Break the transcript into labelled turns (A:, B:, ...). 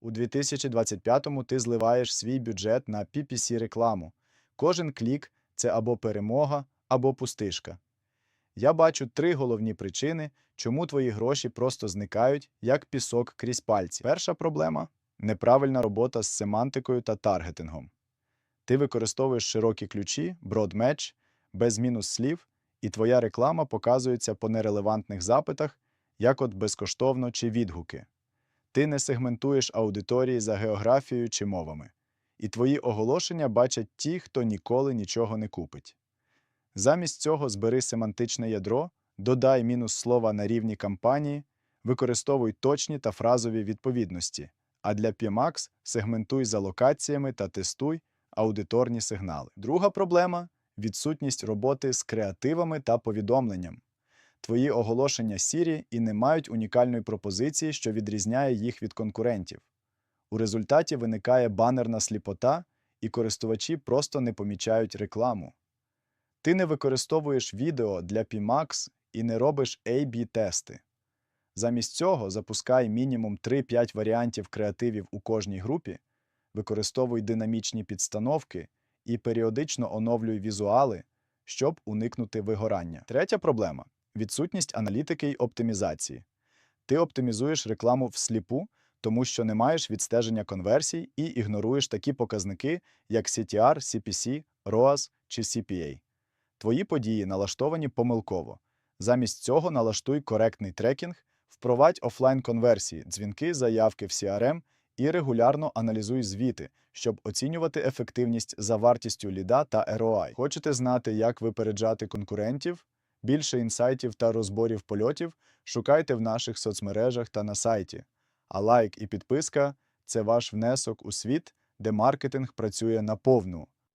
A: У 2025-му ти зливаєш свій бюджет на PPC рекламу. Кожен клік це або перемога, або пустишка. Я бачу три головні причини, чому твої гроші просто зникають, як пісок крізь пальці. Перша проблема неправильна робота з семантикою та таргетингом. Ти використовуєш широкі ключі, broad-match, без мінус слів, і твоя реклама показується по нерелевантних запитах, як от безкоштовно чи відгуки. Ти не сегментуєш аудиторії за географією чи мовами, і твої оголошення бачать ті, хто ніколи нічого не купить. Замість цього збери семантичне ядро, додай мінус слова на рівні кампанії, використовуй точні та фразові відповідності, а для PMAX сегментуй за локаціями та тестуй аудиторні сигнали. Друга проблема відсутність роботи з креативами та повідомленням. Твої оголошення сірі і не мають унікальної пропозиції, що відрізняє їх від конкурентів. У результаті виникає банерна сліпота, і користувачі просто не помічають рекламу. Ти не використовуєш відео для PMAX і не робиш A-B-тести. Замість цього запускай мінімум 3-5 варіантів креативів у кожній групі, використовуй динамічні підстановки і періодично оновлюй візуали, щоб уникнути вигорання. Третя проблема відсутність аналітики й оптимізації. Ти оптимізуєш рекламу всліпу, тому що не маєш відстеження конверсій і ігноруєш такі показники, як CTR, CPC, ROAS чи CPA. Твої події налаштовані помилково. Замість цього налаштуй коректний трекінг, впровадь офлайн конверсії, дзвінки, заявки в CRM і регулярно аналізуй звіти, щоб оцінювати ефективність за вартістю ліда та ROI. Хочете знати, як випереджати конкурентів? Більше інсайтів та розборів польотів шукайте в наших соцмережах та на сайті. А лайк і підписка це ваш внесок у світ, де маркетинг працює на повну.